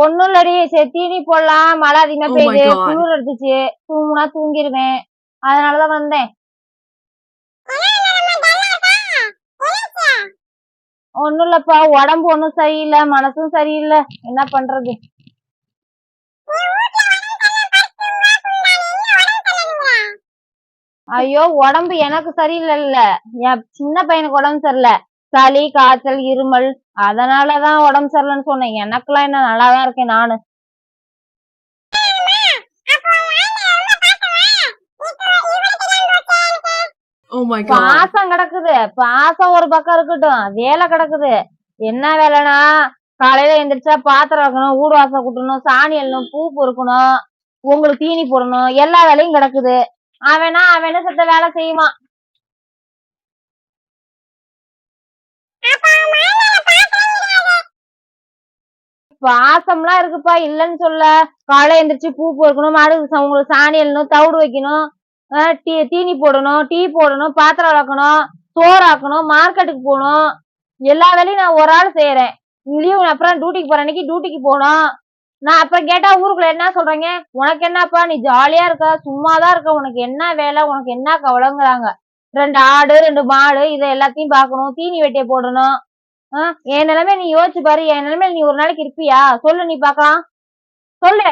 ஒண்ணும் இல்லடி சரி தீனி போடலாம். மழை அதிகமா Oh my பெய்யுது. God. குளிர் எடுத்துச்சு தூங்குனா தூங்கிருவேன். அதனாலதான் வந்தேன். ஒண்ணும் இல்லப்பா உடம்பு ஒண்ணும் சரியில்லை. மனசும் சரியில்லை. என்ன பண்றது? ஐயோ உடம்பு எனக்கு சரியில்லைல்ல. என் சின்ன பையனுக்கு உடம்பு சரியில்லை. சளி காய்ச்சல் இருமல் அதனாலதான் உடம்பு சரியில்லைன்னு சொன்னேன். எனக்கெல்லாம் என்ன நல்லாதான் இருக்கேன் நானு. Oh. பாசம் கிடக்குது. பாசம் ஒரு பக்கம் இருக்கட்டும். வேலை கிடக்குது. என்ன வேலைனா காலையில எந்திரிச்சா பாத்திரம் வைக்கணும் வீடு வாசல் கூட்டணும் சாணி எள்ளணும் பூ பொறுக்கணும் உங்களுக்கு தீனி போடணும் எல்லா வேலையும் கிடக்குது. அவனா அவன செத்த வேலை செய்வான்? பாசம்லாம் இருக்குப்பா இல்லைன்னு சொல்ல. காலை எந்திரிச்சு பூ பொறுக்கணும் மாடு உங்களுக்கு சாணி எழுணும் தவிடு வைக்கணும் டீ தீனி போடணும் டீ போடணும் பாத்திரம் விளக்கணும் சோறு ஆக்கணும் மார்க்கெட்டுக்கு போகணும். எல்லா வேலையும் நான் ஒரு ஆள் செய்யறேன் லீவு அப்புறம் டியூட்டிக்கு போற அன்னைக்கு டியூட்டிக்கு போகணும். நான் அப்புறம் கேட்டா ஊருக்குள்ள என்ன சொல்றீங்க? உனக்கு என்னப்பா நீ ஜாலியா இருக்க சும்மாதான் இருக்க உனக்கு என்ன வேலை உனக்கு என்ன கவலைங்கிறாங்க. ரெண்டு ஆடு ரெண்டு மாடு இதை எல்லாத்தையும் பார்க்கணும். தீனி வெட்டிய போடணும். என் நிலைமை நீ யோசிச்சு பாரு. என் நிலைமையில நீ ஒரு நாளைக்கு இருப்பியா? சொல்லு நீ பாக்கலாம் சொல்லு.